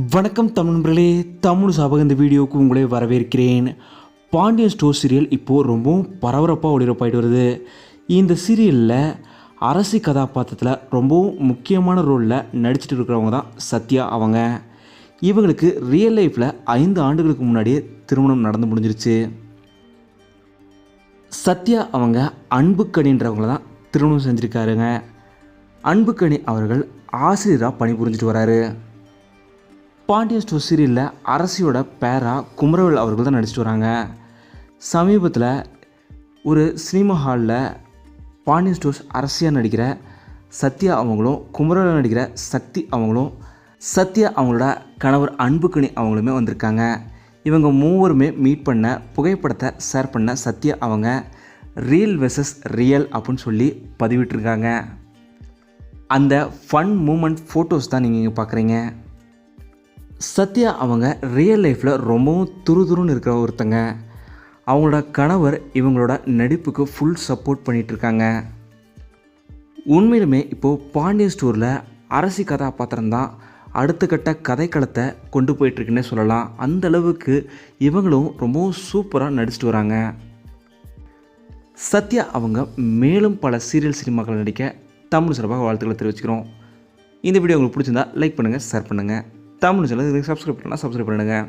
வணக்கம் தமிழ் நண்பர்களே தமிழ் சாபக இந்த வீடியோவுக்கு உங்களை வரவேற்கிறேன். பாண்டியன் ஸ்டோர் சீரியல் இப்போது ரொம்பவும் பரபரப்பாக ஒளிபரப்பாயிட்டு வருது. இந்த சீரியலில் அரசி கதாபாத்திரத்தில் ரொம்பவும் முக்கியமான ரோலில் நடிச்சிட்டு இருக்கிறவங்க தான் சத்யா அவங்க. இவங்களுக்கு ரியல் லைஃப்பில் ஐந்து ஆண்டுகளுக்கு முன்னாடியே திருமணம் நடந்து முடிஞ்சிருச்சு. சத்யா அவங்க அன்புக்கணின்றவங்கள தான் திருமணம் செஞ்சுருக்காருங்க. அன்புக்கணி அவர்கள் ஆசிரியராக பணிபுரிஞ்சிட்டு வராரு. பாண்டியன் ஸ்டோர் சீரியலில் அரசியோட பேரா குமரவேல் அவர்கள் தான் நடிச்சிட்டு வராங்க. சமீபத்தில் ஒரு சினிமா ஹாலில் பாண்டியன் ஸ்டோஸ் அரசியாக நடிக்கிற சத்யா அவங்களும் குமரவேல் நடிக்கிற சக்தி அவங்களும் சத்யா அவங்களோட கணவர் அன்புக்கணி அவங்களுமே வந்திருக்காங்க. இவங்க மூவருமே மீட் பண்ண புகைப்படத்தை ஷேர் பண்ண சத்யா அவங்க ரியல் வெர்சஸ் ரியல் அப்படின்னு சொல்லி பதிவிட்டிருக்காங்க. அந்த ஃபன் மூமெண்ட் ஃபோட்டோஸ் தான் நீங்கள் இங்கே பார்க்குறீங்க சத்யா அவங்க ரியல் லைஃப்பில் ரொம்பவும் துருதுருன்னு இருக்கிற ஒருத்தங்க. அவங்களோட கணவர் இவங்களோட நடிப்புக்கு ஃபுல் சப்போர்ட் பண்ணிகிட்ருக்காங்க உண்மையிலுமே இப்போது பாண்டியன் ஸ்டோரில் அரசி கதாபாத்திரம் தான் அடுத்த கட்ட கதைக்களத்தை கொண்டு போயிட்டுருக்குன்னே சொல்லலாம். அந்த அளவுக்கு இவங்களும் ரொம்பவும் சூப்பராக நடிச்சிட்டு வராங்க. சத்யா அவங்க மேலும் பல சீரியல் சினிமாக்கள் நடிக்க தமிழ் சிறப்பாக வாழ்த்துக்களை தெரிவிச்சுக்கிறோம். இந்த வீடியோ உங்களுக்கு பிடிச்சிருந்தா லைக் பண்ணுங்கள் ஷேர் பண்ணுங்கள் தமிழ் சேனல் இதுக்கு சப்ஸ்கிரைப் பண்ணால் சப்ஸ்கிரைப் பண்ணுங்கள்